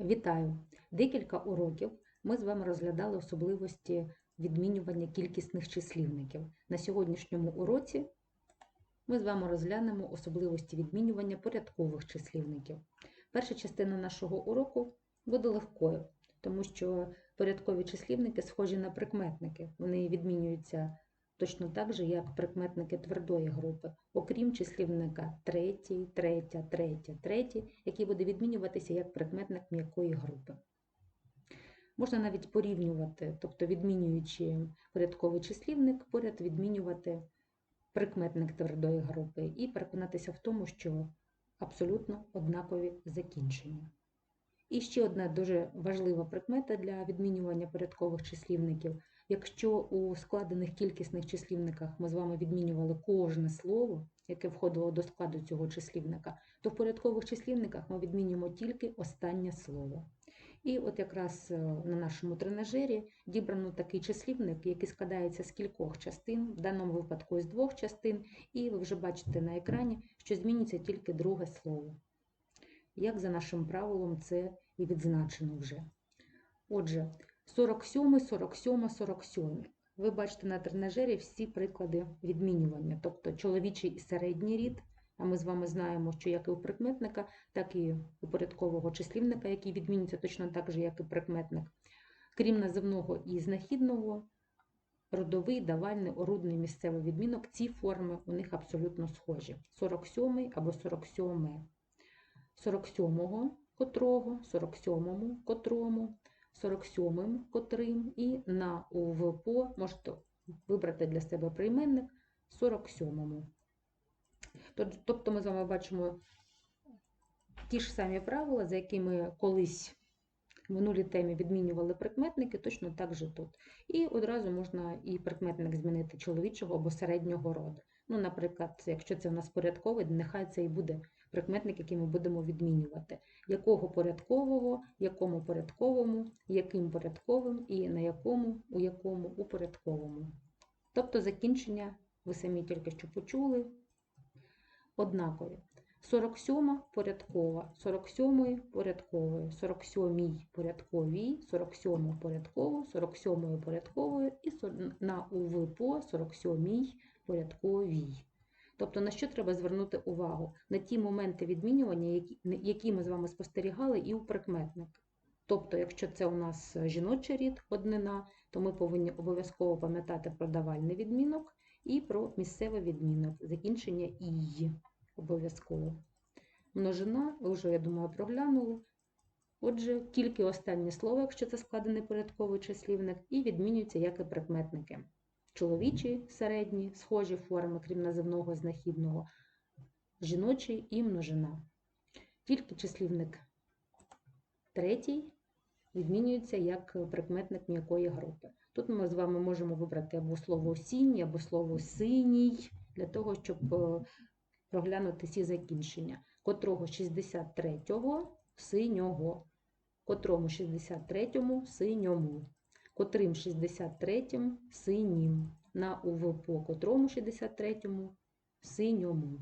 Вітаю! Декілька уроків ми з вами розглядали особливості відмінювання кількісних числівників. На сьогоднішньому уроці ми з вами розглянемо особливості відмінювання порядкових числівників. Перша частина нашого уроку буде легкою, тому що порядкові числівники схожі на прикметники. Вони відмінюються точно так же, як прикметники твердої групи, окрім числівника третій, третя, третя, третій, який буде відмінюватися як прикметник м'якої групи. Можна навіть порівнювати, тобто відмінюючи порядковий числівник, поряд відмінювати прикметник твердої групи і переконатися в тому, що абсолютно однакові закінчення. І ще одна дуже важлива прикмета для відмінювання порядкових числівників. Якщо у складених кількісних числівниках ми з вами відмінювали кожне слово, яке входило до складу цього числівника, то в порядкових числівниках ми відмінюємо тільки останнє слово. І от якраз е, на нашому тренажері дібрано такий числівник, який складається з кількох частин, в даному випадку з двох частин, і ви вже бачите на екрані, що змінюється тільки друге слово. Як за нашим правилом це і відзначено вже. Отже, 47, 47, 47. Ви бачите на тренажері всі приклади відмінювання, тобто чоловічий і середній рід. А ми з вами знаємо, що як і у прикметника, так і у порядкового числівника, який відмінюється точно так же, як і прикметник. Крім називного і знахідного, родовий, давальний, орудний, місцевий відмінок, ці форми у них абсолютно схожі. 47 або 47. 47-го котрого, 47-му котрому, 47-м котрим і на УВПО можете вибрати для себе прийменник 47-му. Тобто ми з вами бачимо ті ж самі правила, за якими колись в минулій темі відмінювали прикметники, точно так же тут. І одразу можна і прикметник змінити чоловічого або середнього роду. Ну, Наприклад, якщо це в нас порядковий, нехай це і буде прикметник, який ми будемо відмінювати. Якого порядкового, якому порядковому, яким порядковим і на якому, у якому у порядковому. Тобто закінчення, ви самі тільки що почули, однакові. 47 порядкова, 47 порядкової, 47 порядковій, 47 порядково, 47 порядкової і на УВПО 47 порядковій. Тобто, на що треба звернути увагу? На ті моменти відмінювання, які, які ми з вами спостерігали, і у прикметник. Тобто, якщо це у нас жіночий рід однина, то ми повинні обов'язково пам'ятати про давальний відмінок і про місцевий відмінок, закінчення «ій» обов'язково. Множина, ви вже, я думаю, проглянули. Отже, тільки останнє слово, якщо це складений порядковий числівник, і відмінюються як і прикметники. Чоловічі середні, схожі форми, крім називного знахідного, жіночий і множина. Тільки числівник третій відмінюється як прикметник м'якої групи. Тут ми з вами можемо вибрати або слово сінь, або слово синій, для того, щоб проглянути всі закінчення, котрого 63-го синього, котрому 63-му синьому котрим 63-м синім, на УВ по котрому 63-му синьому.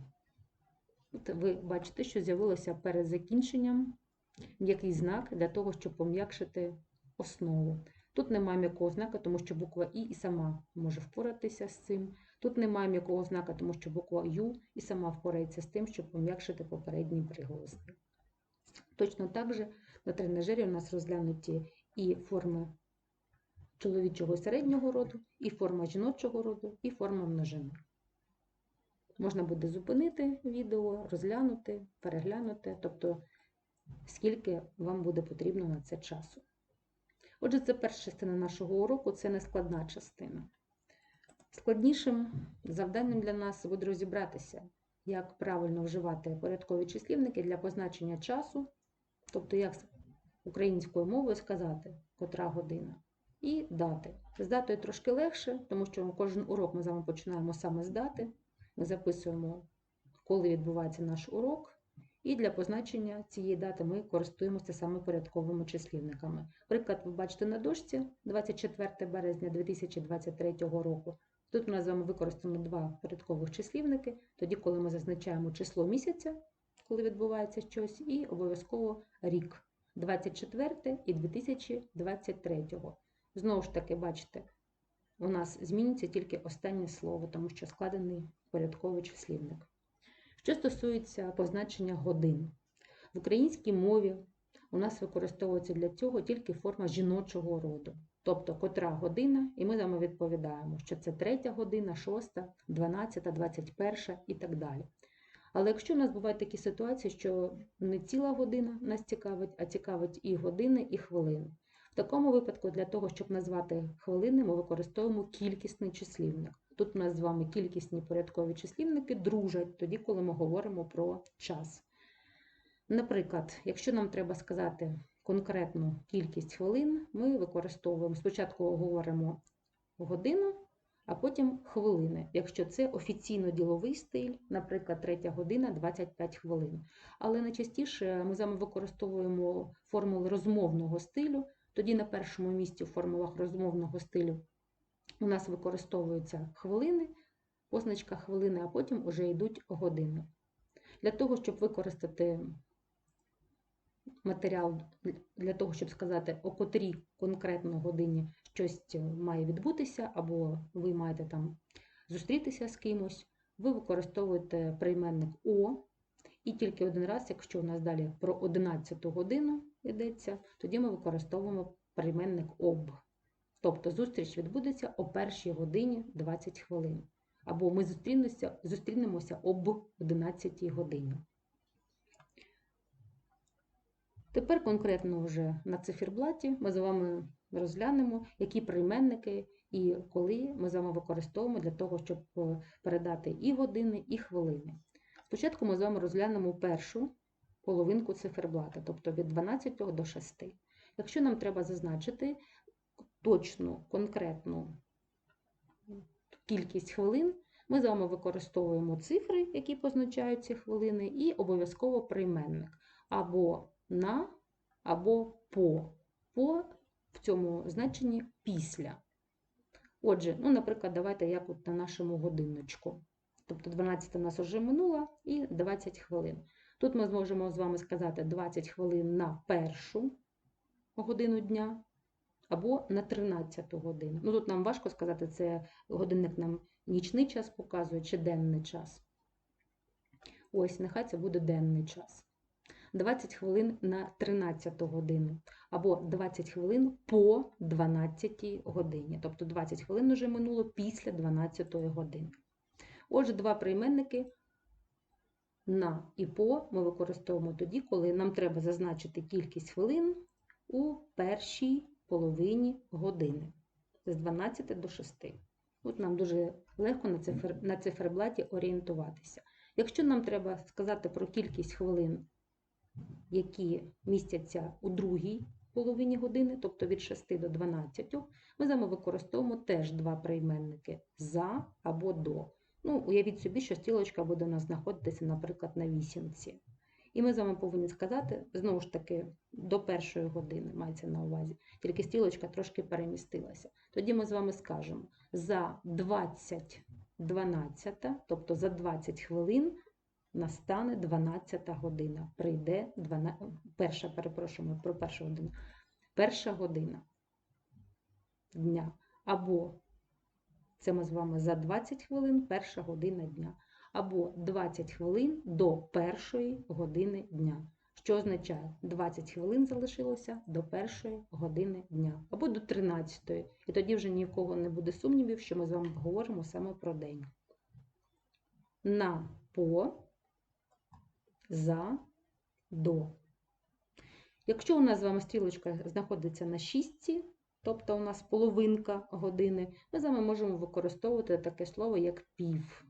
От ви бачите, що з'явилося перед закінченням м'який знак для того, щоб пом'якшити основу. Тут немає м'якого знака, тому що буква І і сама може впоратися з цим. Тут немає м'якого знака, тому що буква Ю і сама впорається з тим, щоб пом'якшити попередній приголосний. Точно так же на тренажері у нас розглянуті і форми чоловічого середнього роду, і форма жіночого роду, і форма множини. Можна буде зупинити відео, розглянути, переглянути, тобто скільки вам буде потрібно на це часу. Отже, це перша частина нашого уроку, це не складна частина. Складнішим завданням для нас буде розібратися, як правильно вживати порядкові числівники для позначення часу, тобто, як українською мовою сказати, котра година і дати. З датою трошки легше, тому що кожен урок ми з вами починаємо саме з дати. Ми записуємо, коли відбувається наш урок. І для позначення цієї дати ми користуємося саме порядковими числівниками. Приклад, ви бачите на дошці 24 березня 2023 року. Тут у нас з вами використано два порядкових числівники, тоді, коли ми зазначаємо число місяця, коли відбувається щось, і обов'язково рік. 24 і 2023. Знову ж таки, бачите, у нас зміниться тільки останнє слово, тому що складений порядковий числівник. Що стосується позначення годин, в українській мові у нас використовується для цього тільки форма жіночого роду, тобто котра година, і ми з вами відповідаємо, що це третя година, шоста, дванадцята, двадцять перша і так далі. Але якщо у нас бувають такі ситуації, що не ціла година нас цікавить, а цікавить і години, і хвилини. В такому випадку, для того, щоб назвати хвилини, ми використовуємо кількісний числівник. Тут у нас з вами кількісні порядкові числівники дружать тоді, коли ми говоримо про час. Наприклад, якщо нам треба сказати конкретну кількість хвилин, ми використовуємо спочатку говоримо годину, а потім хвилини. Якщо це офіційно діловий стиль, наприклад, 3 година 25 хвилин. Але найчастіше ми з вами використовуємо формули розмовного стилю. Тоді на першому місці в формулах розмовного стилю у нас використовуються хвилини, позначка хвилини, а потім вже йдуть години. Для того, щоб використати матеріал для того, щоб сказати, о котрій конкретно годині щось має відбутися, або ви маєте там зустрітися з кимось, ви використовуєте прийменник О, і тільки один раз, якщо у нас далі про 11 годину йдеться, тоді ми використовуємо прийменник об. Тобто зустріч відбудеться о першій годині 20 хвилин. Або ми зустрінемося, зустрінемося об 11 годині. Тепер конкретно вже на циферблаті ми з вами розглянемо, які прийменники і коли ми з вами використовуємо для того, щоб е, передати і години, і хвилини. Спочатку ми з вами розглянемо першу половинку циферблата, тобто від 12 до 6. Якщо нам треба зазначити точну, конкретну кількість хвилин, ми з вами використовуємо цифри, які позначають ці хвилини, і обов'язково прийменник або на або по. По в цьому значенні після. Отже, ну, наприклад, давайте як от на нашому годинничку. Тобто 12 у нас вже минуло і 20 хвилин. Тут ми зможемо з вами сказати 20 хвилин на першу годину дня або на 13 годину. Ну, тут нам важко сказати, це годинник нам нічний час показує чи денний час. Ось, нехай це буде денний час. 20 хвилин на 13 годину, або 20 хвилин по 12 годині. Тобто 20 хвилин вже минуло після 12 години. Отже, два прийменники на і по ми використовуємо тоді, коли нам треба зазначити кількість хвилин у першій половині години з 12 до 6. От нам дуже легко на, цифр, на циферблаті орієнтуватися. Якщо нам треба сказати про кількість хвилин які містяться у другій половині години, тобто від 6 до 12, ми з вами використовуємо теж два прийменники за або до. Ну, Уявіть собі, що стрілочка буде у нас знаходитися, наприклад, на вісімці. І ми з вами повинні сказати, знову ж таки, до першої години мається на увазі, тільки стрілочка трошки перемістилася. Тоді ми з вами скажемо за 20 12, тобто за 20 хвилин настане 12 година. Прийде 12, перша, перепрошуємо про першу годину. Перша година дня. Або це ми з вами за 20 хвилин, перша година дня. Або 20 хвилин до першої години дня. Що означає, 20 хвилин залишилося до першої години дня, або до 13. ї І тоді вже ні не буде сумнівів, що ми з вами говоримо саме про день. На по за, до. Якщо у нас з вами стрілочка знаходиться на шістці, тобто у нас половинка години, ми з вами можемо використовувати таке слово, як пів.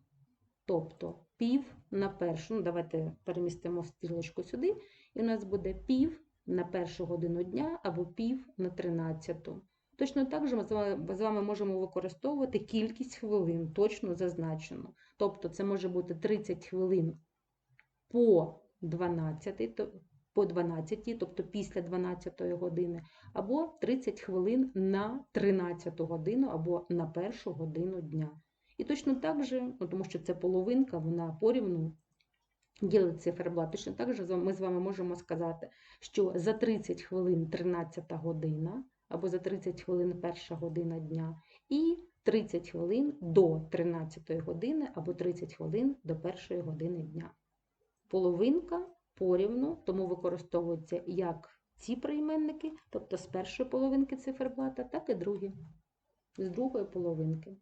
Тобто пів на першу. Ну, Давайте перемістимо стрілочку сюди, і у нас буде пів на першу годину дня або пів на тринадцяту. Точно так же ми з вами можемо використовувати кількість хвилин, точно зазначену. Тобто це може бути 30 хвилин по 12, по 12, тобто після 12 години, або 30 хвилин на 13 годину, або на першу годину дня. І точно так же, ну, тому що це половинка, вона порівну ділить циферблат. Точно так же ми з вами можемо сказати, що за 30 хвилин 13 година, або за 30 хвилин перша година дня, і 30 хвилин до 13 години, або 30 хвилин до першої години дня. Половинка порівну, тому використовуються як ці прийменники, тобто з першої половинки циферблата, так і другі, з другої половинки.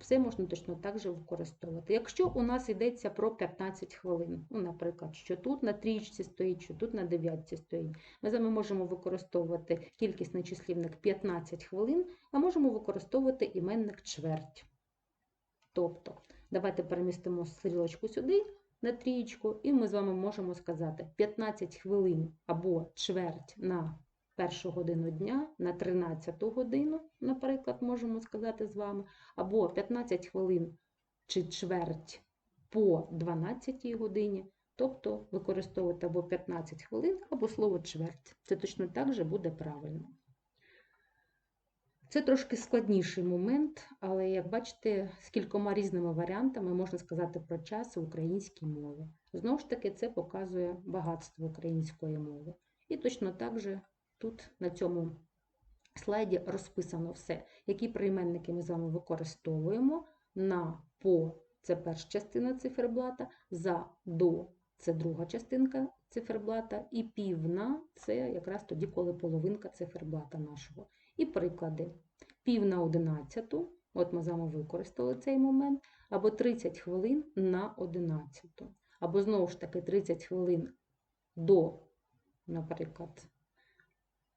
Все можна точно так же використовувати. Якщо у нас йдеться про 15 хвилин, ну, наприклад, що тут на трічці стоїть, що тут на дев'ятці стоїть, ми з вами можемо використовувати кількісний числівник 15 хвилин, а можемо використовувати іменник чверть. Тобто, давайте перемістимо стрілочку сюди на трієчку, і ми з вами можемо сказати 15 хвилин або чверть на першу годину дня, на 13 годину, наприклад, можемо сказати з вами, або 15 хвилин чи чверть по 12 годині, тобто використовувати або 15 хвилин, або слово чверть. Це точно так же буде правильно. Це трошки складніший момент, але як бачите, з кількома різними варіантами можна сказати про час в українській мові. Знову ж таки, це показує багатство української мови. І точно так же тут на цьому слайді розписано все, які прийменники ми з вами використовуємо на по це перша частина циферблата, за до це друга частинка циферблата, і півна це якраз тоді, коли половинка циферблата нашого. І приклади. Пів на одинадцяту, от ми з вами використали цей момент, або 30 хвилин на одинадцяту. Або знову ж таки 30 хвилин до, наприклад,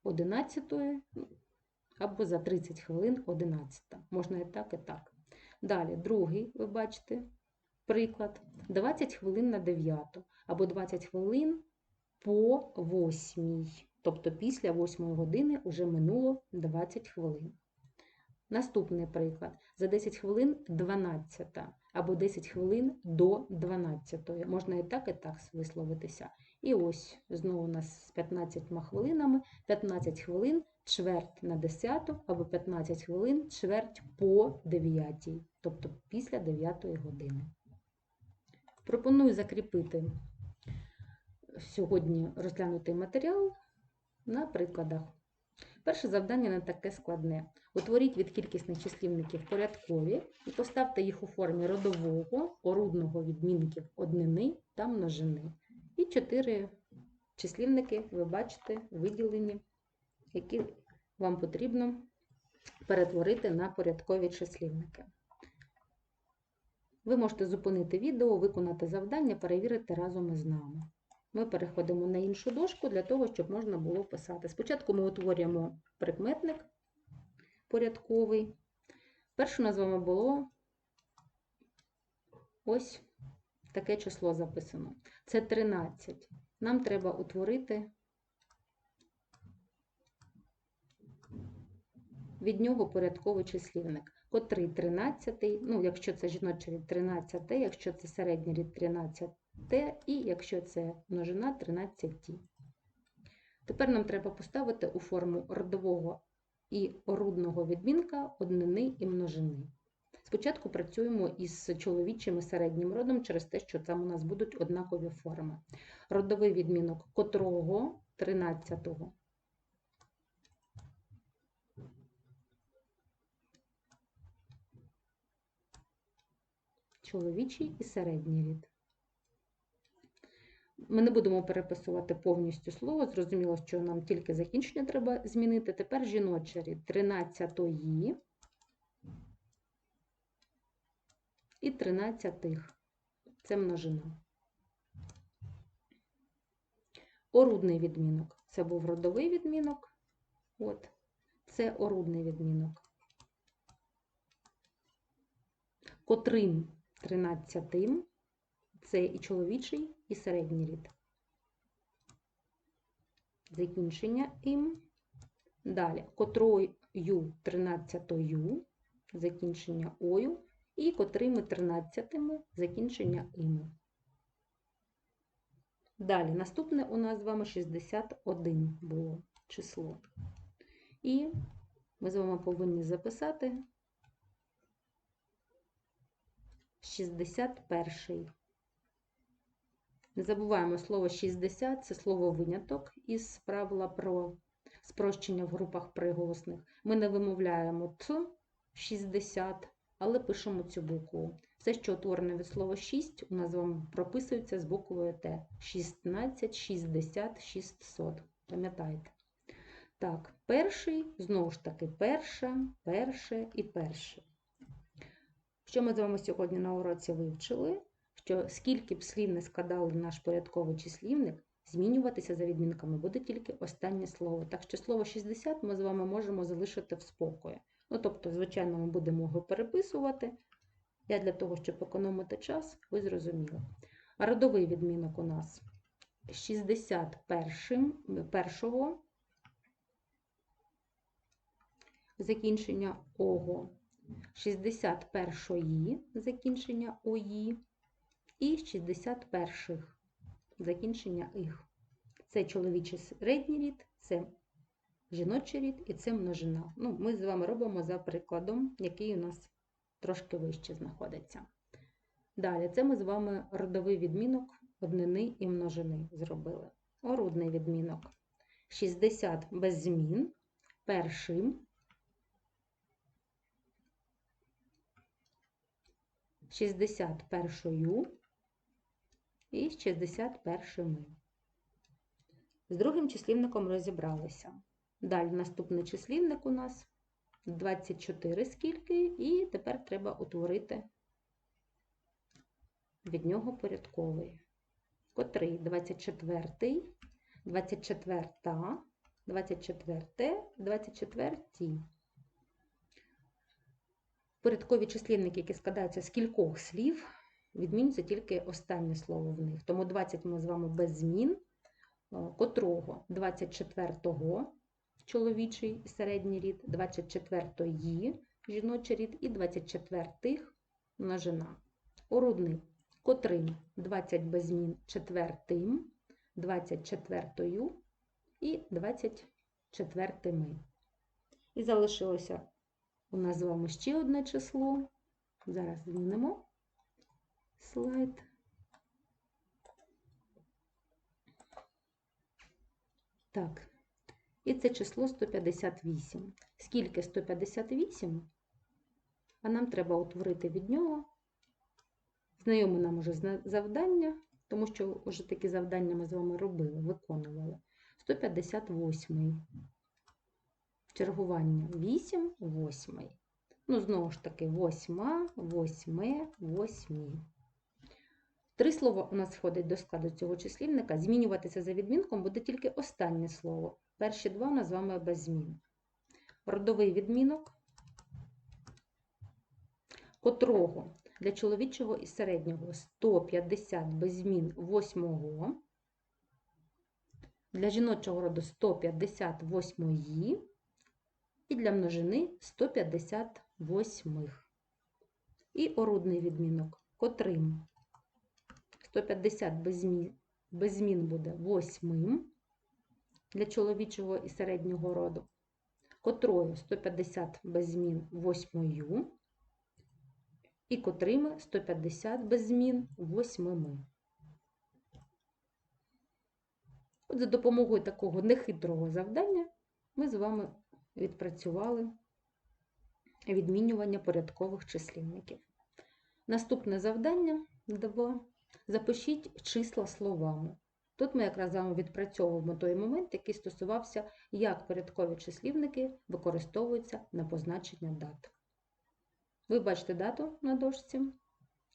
11, або за 30 хвилин 11. Можна і так, і так. Далі, другий, ви бачите, приклад. 20 хвилин на 9, або 20 хвилин по 8. Тобто після 8 години вже минуло 20 хвилин. Наступний приклад. За 10 хвилин 12, або 10 хвилин до 12. Можна і так, і так висловитися. І ось знову у нас з 15 хвилинами, 15 хвилин чверть на 10, або 15 хвилин чверть по 9, тобто після 9 години. Пропоную закріпити сьогодні розглянутий матеріал на прикладах. Перше завдання не таке складне. Утворіть від кількісних числівників порядкові і поставте їх у формі родового, орудного відмінків однини та множини. І чотири числівники ви бачите виділені, які вам потрібно перетворити на порядкові числівники. Ви можете зупинити відео, виконати завдання, перевірити разом із нами. Ми переходимо на іншу дошку для того, щоб можна було писати. Спочатку ми утворюємо прикметник порядковий. Перше у нас з вами було ось таке число записано. Це 13. Нам треба утворити від нього порядковий числівник. Котрий 13, ну, якщо це жіночий рід 13, якщо це середній рід 13, і якщо це множина 13. Тепер нам треба поставити у форму родового і орудного відмінка однини і множини. Спочатку працюємо із чоловічим і середнім родом через те, що там у нас будуть однакові форми. Родовий відмінок котрого 13-го. Чоловічий і середній рід. Ми не будемо переписувати повністю слово. Зрозуміло, що нам тільки закінчення треба змінити. Тепер жіночий рід 13-ї і 13-х. Це множина. Орудний відмінок. Це був родовий відмінок. От, це орудний відмінок. Котрим 13-тим це і чоловічий, і середній рід. Закінчення ім. Далі котрою 13-ю, закінчення ою, і котрими 13-ми закінчення ими. Далі, наступне у нас з вами 61 було число. І ми з вами повинні записати 61. Не забуваємо слово 60 це слово виняток із правила про спрощення в групах приголосних. Ми не вимовляємо ц 60, але пишемо цю букву. Все, що утворене від слова 6, у нас з прописується з буквою Т. 16, 60, 600. Пам'ятаєте? Так, перший, знову ж таки, перша, перше і перше. Що ми з вами сьогодні на уроці вивчили? Що скільки б слів не складали наш порядковий числівник, змінюватися за відмінками буде тільки останнє слово. Так що слово 60 ми з вами можемо залишити в спокої. Ну, тобто, звичайно, ми будемо його переписувати. Я для того, щоб економити час, ви зрозуміли. Родовий відмінок у нас 61 першого закінчення ого, 61-ї закінчення ої і 61 закінчення їх. Це чоловічий середній рід, це жіночий рід і це множина. Ну, Ми з вами робимо за прикладом, який у нас трошки вище знаходиться. Далі, це ми з вами родовий відмінок однини і множини зробили. Орудний відмінок 60 без змін, першим, 61 і 61. З другим числівником розібралися. Далі наступний числівник у нас 24 скільки, і тепер треба утворити від нього порядковий. Котрий 24, 24, 24, 24. Порядкові числівники, які складаються з кількох слів, відмінюється тільки останнє слово в них. Тому 20 ми з вами без змін, котрого 24-го чоловічий середній рід, 24-ї жіночий рід і 24-х множина. Орудний котрим 20 без змін четвертим, 24 і 24. І залишилося у нас з вами ще одне число. Зараз змінимо слайд. Так, і це число 158. Скільки 158? А нам треба утворити від нього. Знайоме нам уже завдання, тому що вже такі завдання ми з вами робили, виконували. 158 чергування 8, 8. Ну, знову ж таки, 8, 8, 8. Три слова у нас входить до складу цього числівника. Змінюватися за відмінком буде тільки останнє слово. Перші два у нас з вами без змін. Родовий відмінок, котрого для чоловічого і середнього 150 без змін 8, для жіночого роду 158 і для множини 158. І орудний відмінок, котрим 150 без змін, без змін буде 8 для чоловічого і середнього роду, котрою 150 без змін 8 і котрими 150 без змін 8. От за допомогою такого нехитрого завдання ми з вами відпрацювали відмінювання порядкових числівників. Наступне завдання 2. Запишіть числа словами. Тут ми якраз з вами відпрацьовуємо той момент, який стосувався, як порядкові числівники використовуються на позначення дат. Ви бачите дату на дошці.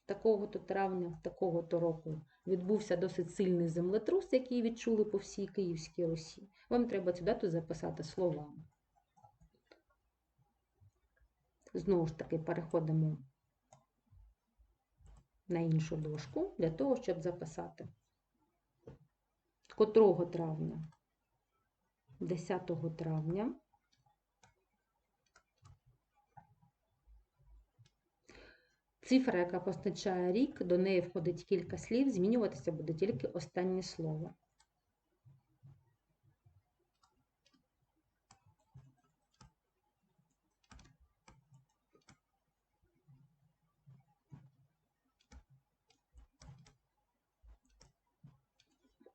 Такого-то травня, такого-то року відбувся досить сильний землетрус, який відчули по всій Київській Русі. Вам треба цю дату записати словами. Знову ж таки, переходимо на іншу дошку для того, щоб записати. Котрого травня? 10 травня. Цифра, яка позначає рік, до неї входить кілька слів, змінюватися буде тільки останнє слово.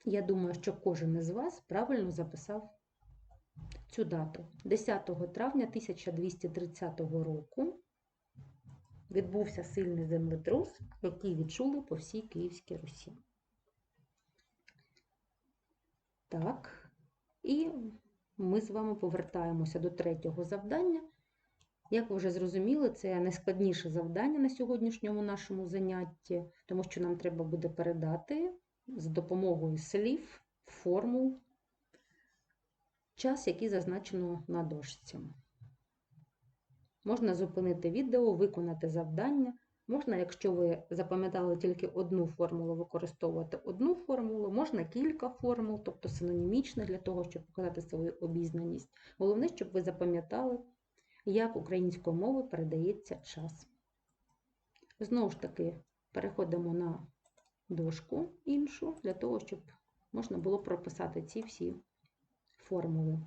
Я думаю, що кожен із вас правильно записав цю дату. 10 травня 1230 року відбувся сильний землетрус, який відчули по всій Київській Русі. Так, і ми з вами повертаємося до третього завдання. Як ви вже зрозуміли, це найскладніше завдання на сьогоднішньому нашому занятті, тому що нам треба буде передати з допомогою слів, формул, час, який зазначено на дошці. Можна зупинити відео, виконати завдання. Можна, якщо ви запам'ятали тільки одну формулу, використовувати одну формулу, можна кілька формул, тобто синонімічно для того, щоб показати свою обізнаність. Головне, щоб ви запам'ятали, як українською мовою передається час. Знову ж таки, переходимо на дошку іншу, для того, щоб можна було прописати ці всі формули.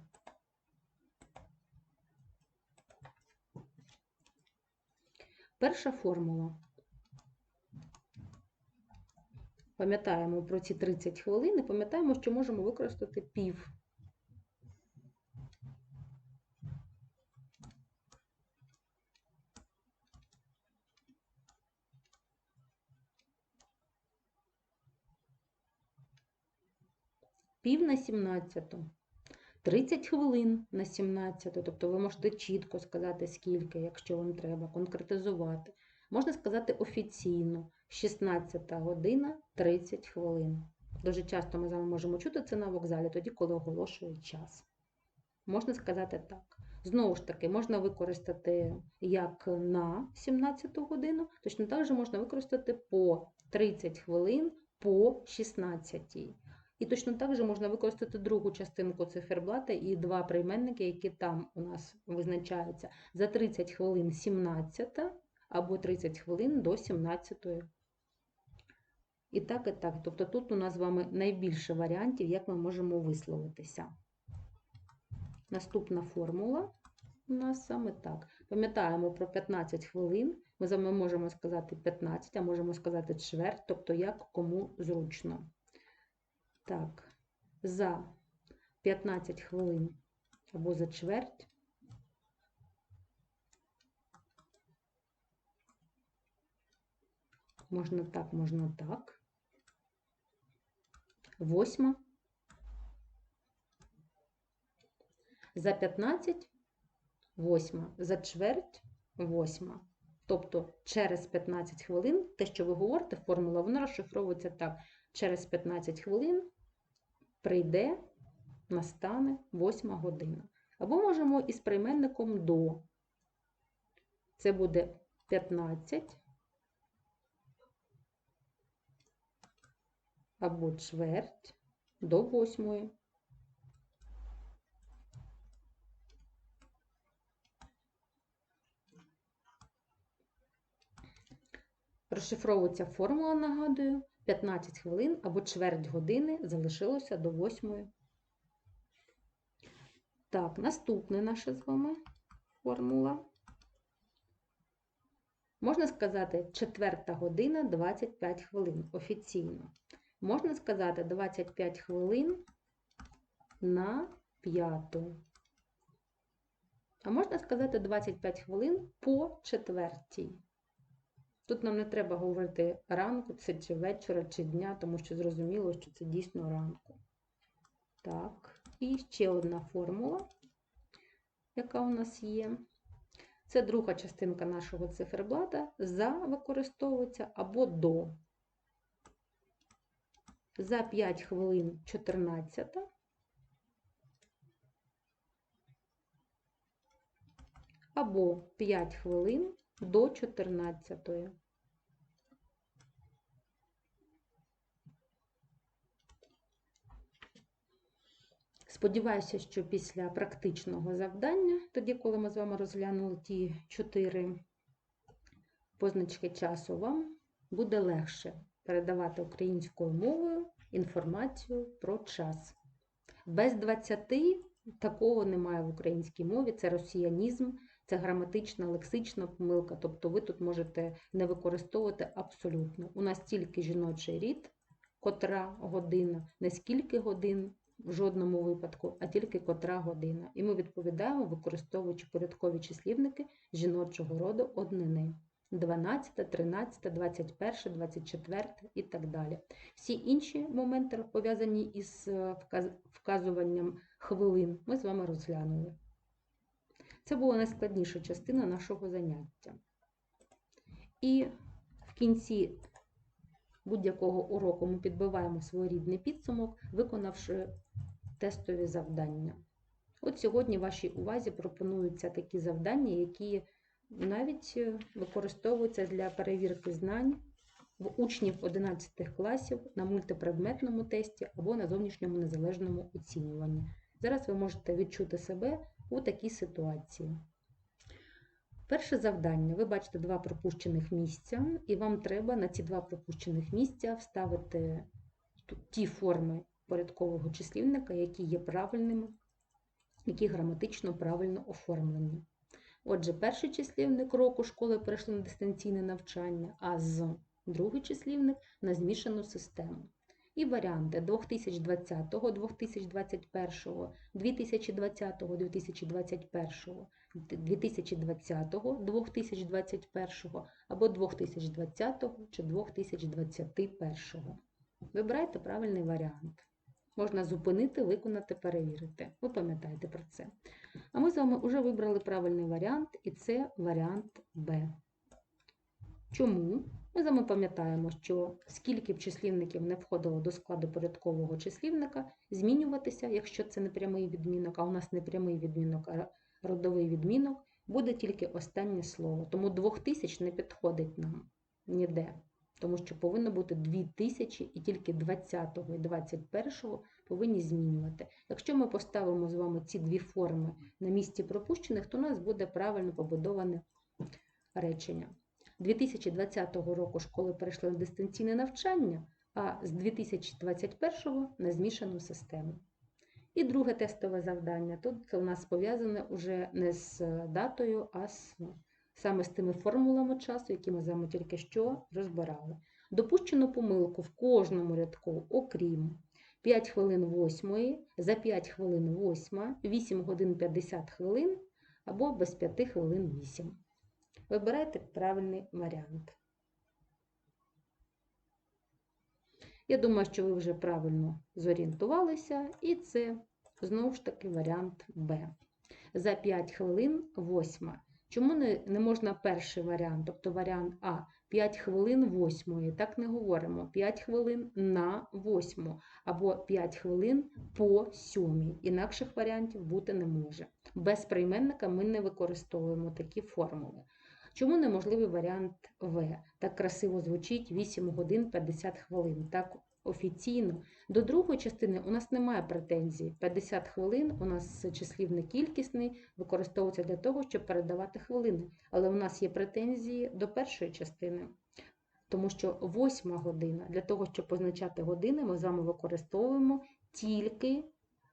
Перша формула. Пам'ятаємо про ці 30 хвилин і пам'ятаємо, що можемо використати пів. Пів на 17. 30 хвилин на 17, тобто ви можете чітко сказати, скільки, якщо вам треба, конкретизувати. Можна сказати офіційно 16 година 30 хвилин. Дуже часто ми з вами можемо чути це на вокзалі, тоді, коли оголошують час. Можна сказати так. Знову ж таки, можна використати як на 17 годину, точно так же можна використати по 30 хвилин по 16. І точно так же можна використати другу частинку циферблата і два прийменники, які там у нас визначаються за 30 хвилин 17 або 30 хвилин до 17. І так, і так. Тобто тут у нас з вами найбільше варіантів, як ми можемо висловитися. Наступна формула у нас саме так. Пам'ятаємо про 15 хвилин. Ми з вами можемо сказати 15, а можемо сказати чверть, тобто як кому зручно. Так, за 15 хвилин або за чверть. Можна так, можна так. Восьма. За 15 восьма, за чверть восьма. Тобто через 15 хвилин, те, що ви говорите, формула, вона розшифровується так. Через 15 хвилин прийде, настане 8 година. Або можемо із прийменником до. Це буде 15 або чверть до 8. Розшифровується формула, нагадую, 15 хвилин або чверть години залишилося до 8. Так, наступна наша з вами формула. Можна сказати 4 година 25 хвилин офіційно. Можна сказати 25 хвилин на п'яту. А можна сказати 25 хвилин по четвертій. Тут нам не треба говорити ранку, це чи вечора, чи дня, тому що зрозуміло, що це дійсно ранку. Так, і ще одна формула, яка у нас є. Це друга частинка нашого циферблата. За використовується або до. За 5 хвилин 14. Або 5 хвилин до 14. Сподіваюся, що після практичного завдання, тоді, коли ми з вами розглянули ті чотири позначки часу, вам буде легше передавати українською мовою інформацію про час. Без 20 такого немає в українській мові, це росіянізм, це граматична, лексична помилка, тобто ви тут можете не використовувати абсолютно. У нас тільки жіночий рід, котра година, не скільки годин в жодному випадку, а тільки котра година. І ми відповідаємо, використовуючи порядкові числівники жіночого роду однини. 12, 13, 21, 24 і так далі. Всі інші моменти, пов'язані із е, вказуванням хвилин, ми з вами розглянули. Це була найскладніша частина нашого заняття. І в кінці будь-якого уроку ми підбиваємо своєрідний підсумок, виконавши тестові завдання. От сьогодні вашій увазі пропонуються такі завдання, які навіть е, використовуються для перевірки знань в учнів 11 класів на мультипредметному тесті або на зовнішньому незалежному оцінюванні. Зараз ви можете відчути себе у такій ситуації. Перше завдання. Ви бачите два пропущених місця, і вам треба на ці два пропущених місця вставити ті форми порядкового числівника, які є правильними, які граматично правильно оформлені. Отже, перший числівник року школи перейшли на дистанційне навчання, а з другий числівник на змішану систему. І варіанти 2020, 2021, 2020, 2021, 2020, 2021 або 2020 чи 2021. Вибирайте правильний варіант. Можна зупинити, виконати, перевірити. Ви пам'ятаєте про це. А ми з вами вже вибрали правильний варіант, і це варіант Б. Чому? Ми з вами пам'ятаємо, що скільки б числівників не входило до складу порядкового числівника, змінюватися, якщо це не прямий відмінок, а у нас не прямий відмінок, а родовий відмінок, буде тільки останнє слово. Тому 2000 не підходить нам ніде. Тому що повинно бути 2000 і тільки 20 і 21 повинні змінювати. Якщо ми поставимо з вами ці дві форми на місці пропущених, то у нас буде правильно побудоване речення. 2020 року школи перейшли на дистанційне навчання, а з 2021 на змішану систему. І друге тестове завдання. Тут у нас пов'язане вже не з датою, а з, саме з тими формулами часу, які ми з вами тільки що розбирали. Допущено помилку в кожному рядку, окрім 5 хвилин 8, за 5 хвилин 8, 8 годин 50 хвилин або без 5 хвилин 8. Вибирайте правильний варіант. Я думаю, що ви вже правильно зорієнтувалися, і це знову ж таки варіант Б. За 5 хвилин 8. Чому не, не можна перший варіант, тобто варіант А 5 хвилин 8. Так не говоримо. 5 хвилин на 8 або 5 хвилин по 7. Інакших варіантів бути не може. Без прийменника ми не використовуємо такі формули. Чому неможливий варіант В? Так красиво звучить 8 годин 50 хвилин. Так офіційно. До другої частини у нас немає претензій. 50 хвилин у нас числівник кількісний, використовується для того, щоб передавати хвилини. Але у нас є претензії до першої частини. Тому що восьма година, для того, щоб позначати години, ми з вами використовуємо тільки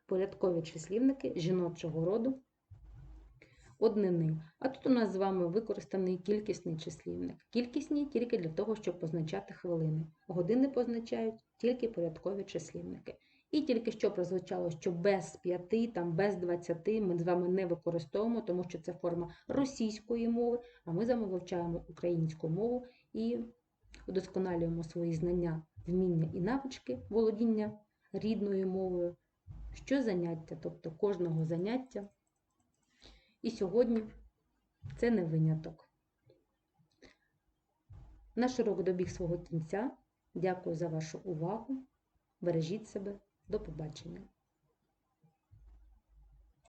порядкові числівники жіночого роду однини. А тут у нас з вами використаний кількісний числівник. Кількісні тільки для того, щоб позначати хвилини. Години позначають тільки порядкові числівники. І тільки що прозвучало, що без 5, там без 20 ми з вами не використовуємо, тому що це форма російської мови, а ми з вами вивчаємо українську мову і удосконалюємо свої знання, вміння і навички володіння рідною мовою. Що заняття, тобто кожного заняття. І сьогодні це не виняток. Наш урок добіг свого кінця. Дякую за вашу увагу. Бережіть себе. До побачення.